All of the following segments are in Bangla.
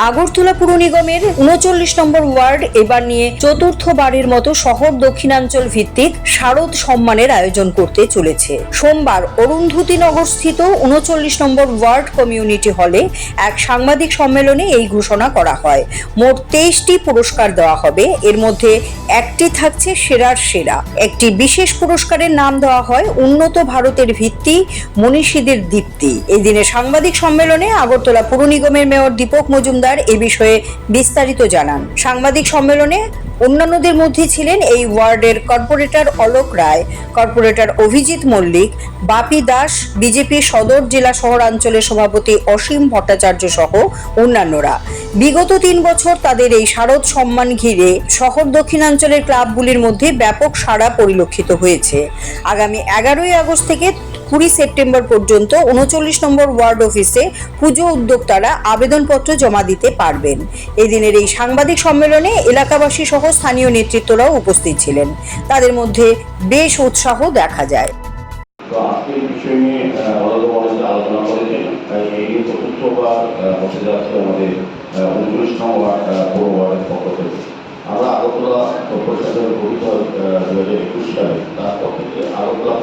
আগরতলা পুর নিগমের উনচল্লিশ নম্বর ওয়ার্ড এবার নিয়ে চতুর্থবারের মতো শহর দক্ষিণাঞ্চল ভিত্তিক শারদ সম্মানের আয়োজন করতে চলেছে। সোমবার অরুন্ধতিনগর স্থিত উনচল্লিশ নম্বর ওয়ার্ড কমিউনিটি হলে এক সাংবাদিক সম্মেলনে এই ঘোষণা করা হয়। মোট তেইশটি পুরস্কার দেওয়া হবে। এর মধ্যে একটি থাকছে সেরার সেরা। একটি বিশেষ পুরস্কারের নাম দেওয়া হয় উন্নত ভারতের ভিত্তি মনীষীদের দীপ্তি। এই দিনে সাংবাদিক সম্মেলনে আগরতলা পুর নিগমের মেয়র দীপক মজুমদার এ বিষয়ে বিস্তারিত জানান। সাংবাদিক সম্মেলনে অন্যান্যদের মধ্যে ছিলেন এই ওয়ার্ডের corporator Alok Roy, corporator Abhijit Mallick, Bapi Das, BJP সদর জেলা শহরাঞ্চলের সভাপতি অসীম ভট্টাচার্য সহ অন্যান্যরা। বিগত তিন বছর তাদের এই শারদ সম্মান ঘিরে শহর দক্ষিণাঞ্চলের ক্লাবগুলির মধ্যে ব্যাপক সাড়া পরিলক্ষিত হয়েছে। আগামী এগারোই আগস্ট থেকে কুড়ি সেপ্টেম্বর পর্যন্ত উনচল্লিশ নম্বর ওয়ার্ড অফিসে পুজো উদ্যোক্তারা আবেদনপত্র জমা দিতে পারবেন। এদিনের এই সাংবাদিক সম্মেলনে এলাকাবাসী সহ স্থানীয় নেতৃত্বরাও উপস্থিত ছিলেন। তাদের মধ্যে বেশ উৎসাহ দেখা যায়। আমরা আগরতলা দু হাজার একুশ সালে থেকে আগরতলা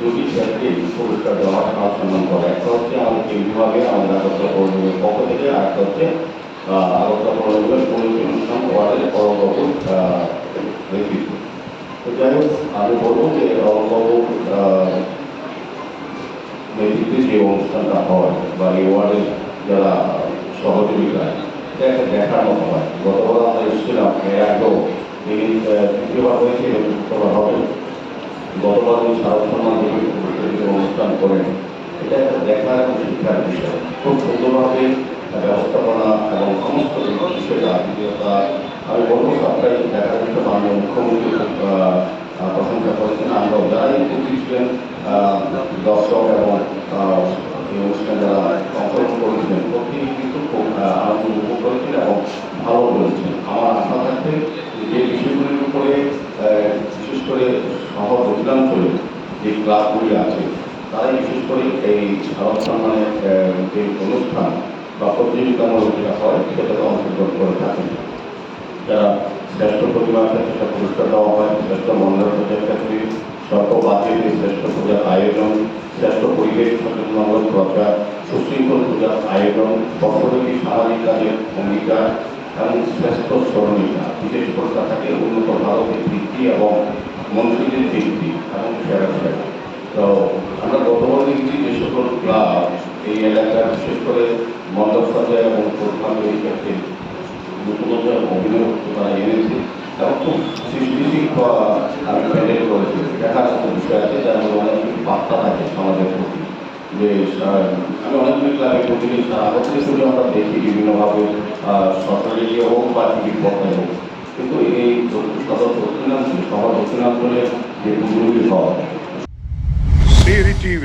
দুটি ক্ষেত্রে পুরস্কার দেওয়া হয় সম্মান করে। একটা হচ্ছে আমাদের বিভাগে আমাদের আগরতলা পৌর পক্ষ থেকে আর একটা হচ্ছে আগরতলা পৌর নিগমের উনত্রিশ নং ওয়ার্ডের পরমবাবু নেতৃত্ব তো যাই হোক আমি বলব যে অঙ্কবাবু নেতৃত্বে যে অনুষ্ঠানটা হয় বা এই ওয়ার্ডের যারা সহযোগিতা একটা দেখার মতো হয়। গতবার আমরা এসেছিলাম এর আগেও আহ, তৃতীয়বার হয়েছে এবং হবে। গতবার উনি সারা দেবী অনুষ্ঠান করেন। এটা একটা দেখার এবং শিক্ষার বিষয়। খুব সুন্দরভাবে ব্যবস্থাপনা এবং সমস্ত বিষয়ে আত্মীয়তা, আমি বলব সবটাই দেখার বিষয় মাননীয় মুখ্যমন্ত্রী খুব প্রশংসা করেছেন। আমরাও যারাই উপস্থিত ছিলেন দর্শক এবং এই অনুষ্ঠানে যারা অংশগ্রহণ করেছিলেন প্রত্যেকেই কিন্তু খুব আনন্দ উপভোগ করেছেন এবং ভালো বলেছেন আমার আশা থাকবে যে বিষয়গুলির উপরে আহ, বিশেষ করে শহর দক্ষিণাঞ্চলে যে ক্লাবগুলি আছে তারাই বিশেষ করে এই ভারত সম্মানের যে অনুষ্ঠান বা প্রতিযোগিতামূলক যেটা হয়, সেটাতে অংশগ্রহণ করে থাকে যারা শ্রেষ্ঠ ক্ষেত্রে একটা পুরস্কার দেওয়া হয়, শ্রেষ্ঠ মন্ডল পূজার ক্ষেত্রে বাতিল শ্রেষ্ঠ পূজার আয়োজন, শ্রেষ্ঠ পরিবেশ সচেতনমূলক প্রচার, সুশৃঙ্খল পূজার আয়োজন, বর্ষব্যাপী সামাজিক কাজের ভূমিকা, এবং শ্রেষ্ঠ স্মরণিকা, বিশেষ পুরস্কার থাকে উন্নত ভারতের ভিত্তি এবং মন্ত্রীদের ভিত্তি এবং সেরা সেরা তো আমরা গতবার দেখছি যে সকল ক্লাব এই এলাকার বিশেষ করে মণ্ডপ এবং প্রধান ক্ষেত্রে নতুনত্ব অভিনয় তারা এনেছে এবং খুব সৃষ্টিশীল আমি প্যান্ডেল করেছি। দেখার মতো বিষয় আছে যার মধ্যে অনেক বার্তা থাকে সমাজের প্রতি। যে আমি অনেকগুলি ক্লাবে প্রতিদিন বছর শুধু আমরা দেখি বিভিন্নভাবে সরকারি ইয়ে হোক বা টিভির পর্দায় হোক। কিন্তু এই সদর দক্ষিণাঞ্চল শহর দক্ষিণাঞ্চলের যে হয় Siri TV,